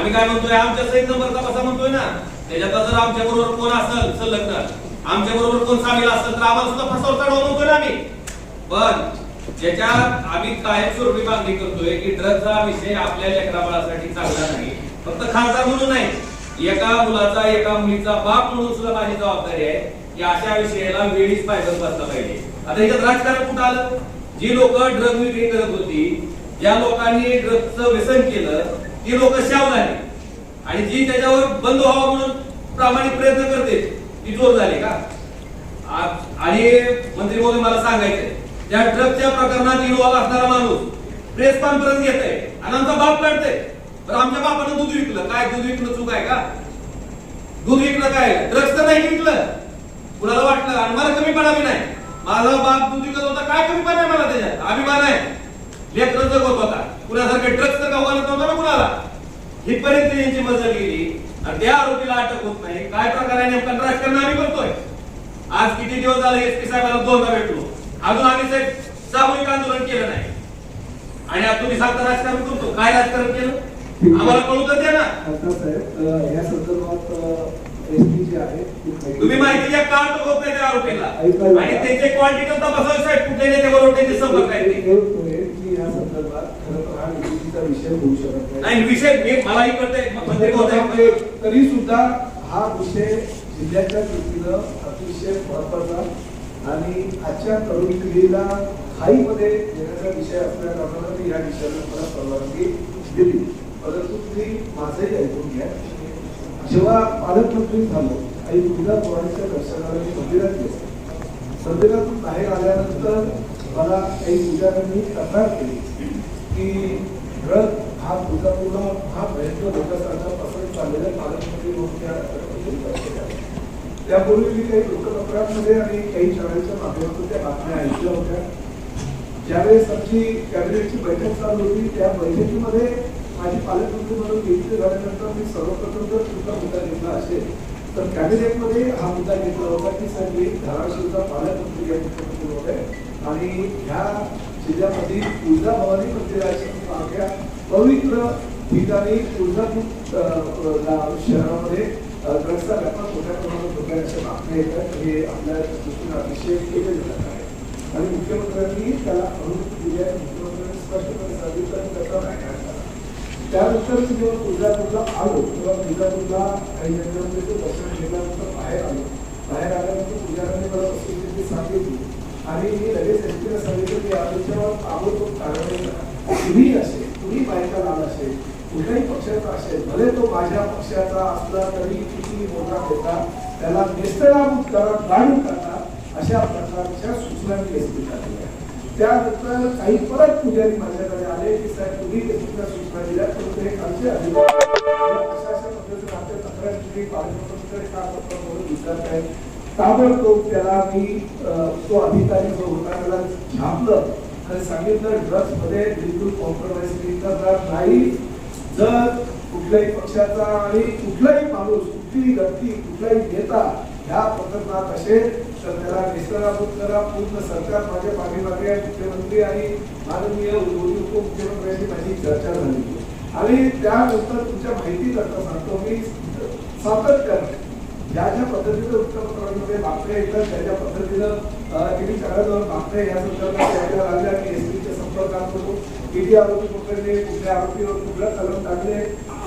आम्ही काय म्हणतोय? आमच्या सहित नंबरचा कसा म्हणतोय ना? त्याच्यात जर आमच्या बरोबर कोण असेल संलग्न आमच्या बरोबर कोण सामील असेल तर आम्हाला सुद्धा फसवता म्हणतोय ना आम्ही. पण ज्याच्यात आम्ही कायमस्वरूपी मागणी करतोय की ड्रग्जचा विषय आपल्या लेकराबाळासाठी चांगला नाही. फक्त खासदार म्हणून नाही. एका मुलाचा एका मुलीचा बाप म्हणून सुद्धा माझी जबाबदारी आहे की अशा विषयाला वेळीच फायदा बसला पाहिजे. आता याच्यात राजकारण कुठं आलं? जी लोक ड्रग विक्री करत होती ज्या लोकांनी ड्रगचं व्यसन केलं ती लोक शाव झाले. आणि जी त्याच्यावर बंद व्हावं म्हणून प्रामाणिक प्रयत्न करते ती चोर झाली का? आणि मंत्री महोदय मला सांगायचंय त्या ट्रकच्या प्रकरणात इन्व्हॉल्व असणारा माणूस प्रेस कॉन्फरन्स घेत आहे आणि आमचा बाप काढतोय तर आमच्या बापानं दूध विकलं. काय दूध विकणं चूक आहे का? दूध विकलं काय? ड्रग्स तर नाही विकलं. कुणाला वाटलं? आणि मला कमीपणा बी नाही. माझा बाप दूध विकत होता. काय कमीपणा आहे मला त्याच्यात? अभिमान आहे. लेकर जगत होता. कुणासारखं तर गावाला नव्हता ना कुणाला? हितपर्यंत यांची मजल गेली. आणि त्या आरोपीला अटक होत नाही. काय प्रकार आहे नेमका राजकारण आम्ही करतोय? आज किती दिवस झाले एस पी साहेबांना दोनदा भेटलो. अजून आम्ही साहेब सामूहिक आंदोलन केलं नाही. आणि तुम्ही सांगता राजकारण करतो. काय राजकारण केलं? आम्हाला कळू तर द्या ना. या संदर्भात आहे ती तुम्ही माहिती द्या का अटक होत नाही त्या आरोपीला. आणि त्यांचे क्वांटिटी तपासावे साहेब. कुठल्या नेत्याबरोबर त्यांचे संपर्क आहेत ते. की या संदर्भात खरं तर हा निवडणुकीचा विषय होऊ शकत नाही. विषय मी मलाही कळतंय. मंत्री महोदय म्हणजे तरी सुद्धा हा विषय जिल्ह्याच्या दृष्टीनं अतिशय महत्त्वाचा आणि आजच्या तरुण पिढीला हाईमध्ये येण्याचा विषय असल्या कारणानं या विषयाला मला परवानगी दिली. परंतु तुम्ही माझंही ऐकून घ्या. जेव्हा पालकमंत्री झालो आई तुळजा पोरांच्या दर्शनाला मी मंदिरात गेलो. मंदिरातून बाहेर आल्यानंतर मला काही पूजाऱ्यांनी तक्रार केली की ड्रग हा पूर्ण हा प्रयत्न लोकांचा पसरत चाललेला पालकमंत्री म्हणून त्यापूर्वी मी काही लोकतक्रारमध्ये आणि काही शाळेच्या माध्यमातून त्या बातम्या ऐकल्या होत्या. ज्यावेळेस आमची कॅबिनेटची बैठक चालू होती त्या बैठकीमध्ये माझी पालकमंत्री म्हणून नियुक्ती झाल्यानंतर मी सर्वप्रथम जर तुमचा मुद्दा घेतला असेल तर कॅबिनेटमध्ये हा मुद्दा घेतला होता की साहेब मी धाराशिवचा पालकमंत्री या मुख्यमंत्री होते. आणि ह्या जिल्ह्यामध्ये तुळजाभवानी मंदिराच्या सारख्या पवित्र ठिकाणी तुळजापूर शहरामध्ये अ, ड्रग्सचा व्यापार मोठ्या प्रमाणात होत आहे अशा येतात. हे आपल्या दृष्टीने अतिशय जात आहे. आणि मुख्यमंत्र्यांनी त्याला अनुमती दिली आहे. मुख्यमंत्र्यांनी स्पष्टपणे सांगितलं आणि त्याचा नाही त्यानंतर मी जेव्हा तुळजापूरला आलो तेव्हा तुळजापूरला काही जणांमध्ये दर्शन घेतल्यानंतर बाहेर आलो. बाहेर आल्यानंतर पुजाऱ्यांनी मला सांगितली. आणि मी लगेच एस एसपीला सांगितलं की आमच्यावर ताबडतोब कारवाई करा. कुणी असेल तुम्ही बायका लाल असेल कुठल्याही पक्षाचा असेल भले तो माझ्या पक्षाचा असला तरी किती मोठा होता त्याला नेस्तनाबूत करा गाडून करा अशा प्रकारच्या सूचना मी एस एसपीला दिल्या. त्यानंतर काही परत पुजारी माझ्याकडे आले की साहेब तुम्ही एसपीला सूचना दिल्या तर ते आमचे अधिकार अशा अशा पद्धतीने आमच्या तक्रार तुम्ही पालकमंत्र्यांकडे का पत्र म्हणून विचारत आहेत. ताबडतोब त्याला मी तो अधिकारी जो होता त्याला झापलं. आणि सांगितलं ड्रग्समध्ये बिलकुल कॉम्प्रोमाइज जात नाही. जर कुठल्याही पक्षाचा आणि कुठलाही माणूस कुठलीही व्यक्ती कुठलाही नेता ह्या प्रकरणात असेल तर त्याला निष्काळाभूत करा. पूर्ण सरकार माझ्या पाठीमागे मुख्यमंत्री आणि माननीय दोन्ही उपमुख्यमंत्र्यांची माझी चर्चा झाली. आणि त्यानंतर तुमच्या माहिती करता सांगतो मी सातत्याने ज्या ज्या पद्धतीचं वृत्तपत्रांमध्ये बातम्या येतात त्या ज्या पद्धतीनं टीव्ही चॅनलवर बातम्या या संदर्भात यायला लागल्या एस एसपीच्या संपर्कात होतो ईडी आरोपी पकडले कुठल्या आरोपीवर कुठल्या कलम टाकले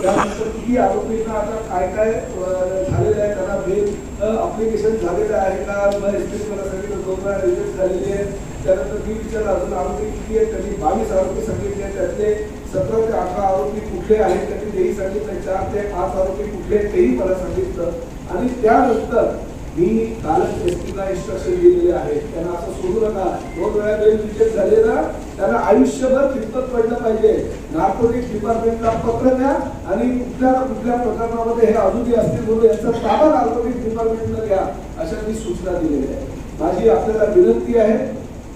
त्यानंतर किती आरोपींना आता काय काय झालेलं आहे त्यांना बेल अप्लिकेशन झालेलं आहे का? मग एसपी मला सांगितलं दोन वेळा रिजेक्ट झालेले आहे. त्यानंतर मी विचारलं अजून आरोपी किती आहेत? त्यांनी बावीस आरोपी सांगितले त्यातले सतरा ते अठरा आरोपी कुठले आहेत? त्यांनी तेही सांगितलं चार ते पाच आरोपी कुठले तेही मला सांगितलं. आणि त्यानंतर मी कालच एसपीला इन्स्ट्रक्शन दिलेले आहे. त्यांना असं सोडू नका. दोन वेळा बेल रिजेक्ट झाले ना त्यांना आयुष्यभर खिंपत पडलं पाहिजे? नार्कोटिक डिपार्टमेंटला पत्र द्या आणि कुठल्या कुठल्या प्रकरणामध्ये हे अजूनही असतील म्हणून याचा ताबा नार्कोटिक डिपार्टमेंटला घ्या अशा मी सूचना दिलेल्या आहेत. माझी आपल्याला विनंती आहे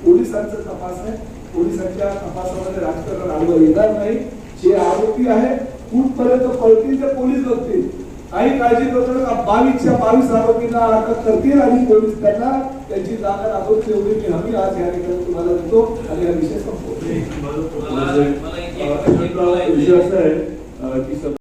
पोलिसांचा तपास आहे. पोलिसांच्या तपासामध्ये राजकारण आडवं येणार नाही. जे आरोपी आहे कुठपर्यंत पळतील ते पोलीस बघतील. काही काळजी करू नका. बावीसच्या बावीस आरोपींना अटक करतील आणि पोलीस त्यांना त्यांची जागा दाखवतील एवढी मी हमी आज या ठिकाणी तुम्हाला देतो आणि हा विषय संपवतो. असा आहे की